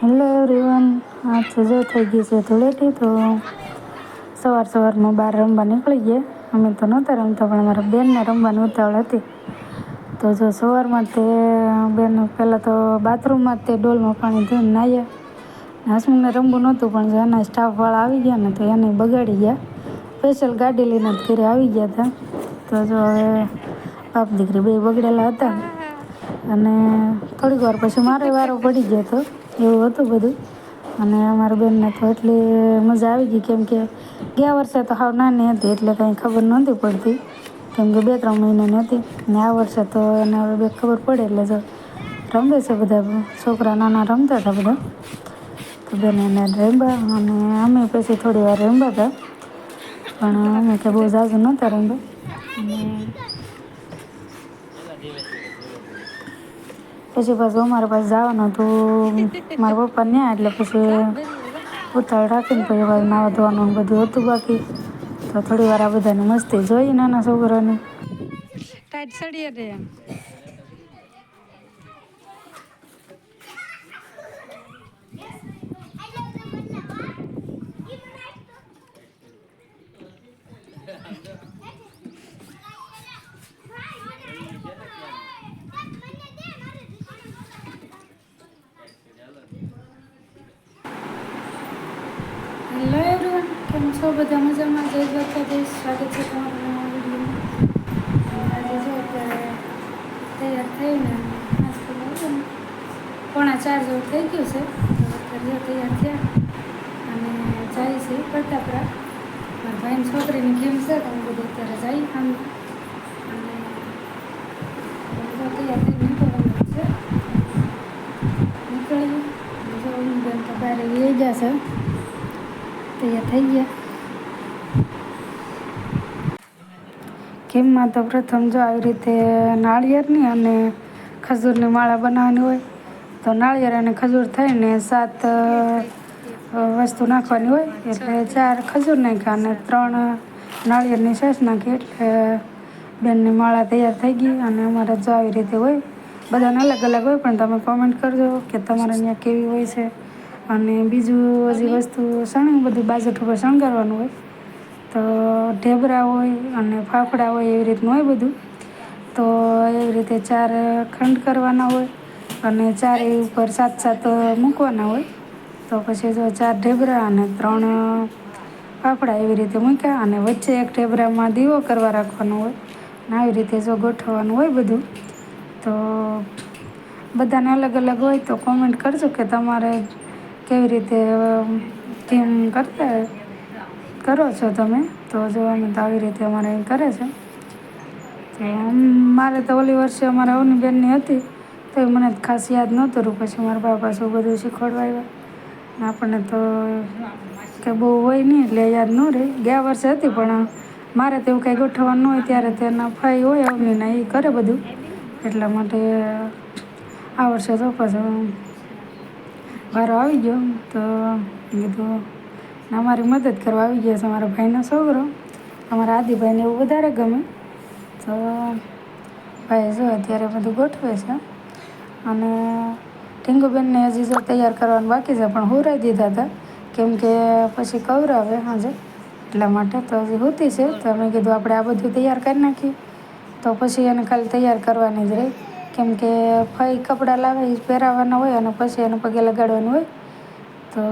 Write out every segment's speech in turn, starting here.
Hello everyone આ જો થઈ ગઈ છે ધૂળેટી, તો સવાર સવારમાં બહાર રમવા નીકળી ગયા. અમે તો નહોતા રમતા, પણ મારા બેનને રમવાની ઉતાવળ હતી. તો જો સવારમાં તે બેન પહેલાં તો બાથરૂમમાં તે ડોલમાં પાણી ધોઈને નાહ્યા. હસમુખને રમવું નહોતું, પણ જો એના સ્ટાફવાળા આવી ગયા ને તો એને બગાડી ગયા. સ્પેશિયલ ગાડી લઈને જ ઘરે આવી ગયા હતા. તો જો હવે બાપ દીકરી બે બગડેલા હતા. અને થોડીક વાર પછી મારે વારો પડી ગયો હતો. એવું હતું બધું. અને અમારા બેનને તો એટલી મજા આવી ગઈ, કેમ કે ગયા વર્ષે તો હાવ નાની હતી, એટલે કંઈ ખબર નહોતી પડતી. કેમ કે બે ત્રણ મહિનાની હતી. ને આ વર્ષે તો એને હવે બે ખબર પડે, એટલે જો રમે છે બધા છોકરા નાના રમતા હતા બધા. તો બેન એને રમ્યા અને અમે પછી થોડી વાર રમ્યા હતા. પણ અમે કે બહુ ઝાઝુ નહોતા રમ્યા અને પછી પાછું અમારે પાસે જવાનું હતું. મારા પપ્પા ન્યા એટલે પછી ઉતાળ રાખીને પછી પાછું નાવા ધોવાનું બધું હતું બાકી. તો થોડી વાર આ બધાને મસ્તી જોઈ નાના છોકરાને. ટાઈટ સડીએ રે હેલો એવરીવન કેમ છો? બધા મજામાં? જય દ્વારકાધીશ. સ્વાગત છે તમારું આજે જો તૈયાર થઈને પોણા ચાર જેવું થઈ ગયું છે. તૈયાર થયા અને જાય છે પ્રતાપરા મારા ભાઈની છોકરીની ગેમ છે, તો હું બધું અત્યારે જઈ આમ અને જો તૈયાર થઈને નીકળવાનું છે નીકળીએ અને જો હું બેન તો બહાર એ ગયા છે તૈયાર થઈ ગયા. કેમમાં તો પ્રથમ જો આવી રીતે નાળિયેરની અને ખજૂરની માળા બનાવવાની હોય, તો નાળિયેર અને ખજૂર થઈને સાત વસ્તુ નાખવાની હોય, એટલે ચાર ખજૂર નાખ્યા અને ત્રણ નાળિયેરની સાસ નાખી, એટલે બેનની માળા તૈયાર થઈ ગઈ અને અમારે જો આવી રીતે હોય, બધાને અલગ અલગ હોય, પણ તમે કોમેન્ટ કરજો કે તમારે અહીંયા કેવી હોય છે. અને બીજું હજી વસ્તુ શણી બધું બાજટ ઉપર શણગારવાનું હોય. તો ઢેબરા હોય અને ફાફડા હોય એવી રીતનું હોય બધું. તો એવી રીતે ચાર ખંડ કરવાના હોય અને ચાર એ ઉપર સાત સાત મૂકવાના હોય. તો પછી જો ચાર ઢેબરા અને ત્રણ ફાફડા એવી રીતે મૂક્યા અને વચ્ચે એક ઢેબરામાં દીવો કરવા રાખવાનો હોય અને આવી રીતે જો ગોઠવવાનું હોય બધું. તો બધાને અલગ અલગ હોય તો કોમેન્ટ કરજો કે તમારે કેવી રીતે કેમ કરતા કરો છો તમે? તો જો અમે તો આવી રીતે અમારે કરે છે. તો મારે તો ઓલી વર્ષે અમારા અવની બેનની હતી. તો એ મને ખાસ યાદ નહોતું રહ્યું. પછી મારા બાપા શું બધું શીખવાડવા આવ્યા. આપણને તો કે બહુ હોય નહીં એટલે યાદ ન રહે. ગયા વર્ષે હતી, પણ મારે તો એવું કાંઈ ગોઠવવાનું હોય. ત્યારે તેના ફાઈ હોય, અવનીના એ કરે બધું. એટલા માટે આ વર્ષે તો પાછું વારો આવી ગયો તો કીધું અમારી મદદ કરવા આવી ગયા છે મારા ભાઈનો છોકરો. અમારા આદિભાઈને એવું વધારે ગમે. તો ભાઈ જો અત્યારે બધું ગોઠવે છે. અને ટીંગુબેનને હજી જો તૈયાર કરવાનું બાકી છે, પણ હુરાઈ દીધા હતા. કેમ કે પછી કવરાવે સાંજે એટલા માટે તો હજી હોતી છે. તો મેં કીધું આપણે આ બધું તૈયાર કરી નાખીએ. તો પછી એને ખાલી તૈયાર કરવાની જ રહી. કેમ કે ફઈ કપડાં લાવે એ પહેરાવવાના હોય અને પછી એને પગે લગાડવાનું હોય. તો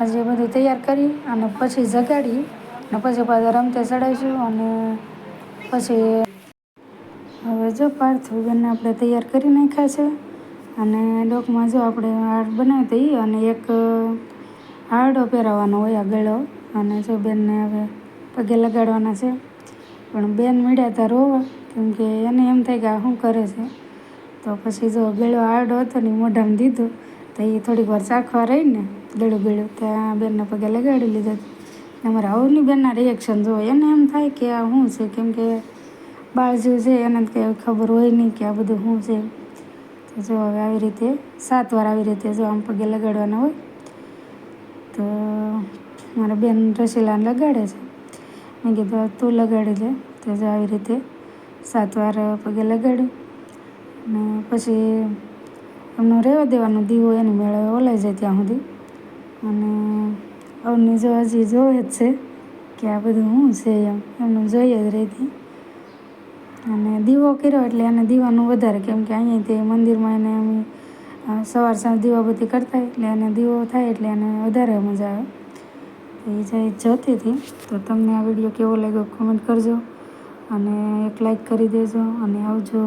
આજે બધું તૈયાર કરી અને પછી જગાડી અને પછી પાછા રમતે ચડાવીશું અને પછી હવે જો પાર્થિવબેનને આપણે તૈયાર કરી નાખ્યા છે અને ડોકમાં જો આપણે હાર બનાવી દઈએ અને એક હારડો પહેરાવવાનો હોય આ ગળો. અને જો બેનને હવે પગે લગાડવાના છે. પણ બેન મળ્યા હતા રોવા, કેમ કે એને એમ થાય કે આ શું કરે છે? તો પછી જો ગળો આડો હતો ને મોઢામ દીધો, તો એ થોડીક વાર ચાખવા રહીને ગળું ગળું ત્યાં બેનને પગે લગાડી લીધા અમારા હવની બેનના રિએક્શન જો એને એમ થાય કે આ શું છે? કેમ કે બાળ જેવું છે, એને કંઈ ખબર હોય નહીં કે આ બધું શું છે. તો જો હવે આવી રીતે, સાત વાર આવી રીતે જો આમ પગે લગાડવાના હોય, તો મારા બેન રસીલાને લગાડે છે. મેં કીધું, તું લગાડી લે તો જો આવી રીતે સાત વાર પગે લગાડ્યું. ને પછી એમનું રહેવા દેવાનો દીવો એની મેળે ઓલાઈ જાય ત્યાં સુધી. અને અવની જો હજી જોવે જ છે કે આ બધું શું છે એમ. એમનું જોઈએ જ રહેતી અને દીવો કર્યો એટલે એને દીવાનું વધારે કેમ કે તે મંદિરમાં એને અમે સવાર સાંજ દીવાબત્તી કરતા એટલે એને દીવો થાય એટલે એને વધારે મજા આવે. એ જાય જતી હતી, તો તમને આ વીડિયો કેવો લાગ્યો કોમેન્ટ કરજો અને એક લાઈક કરી દેજો અને આવજો.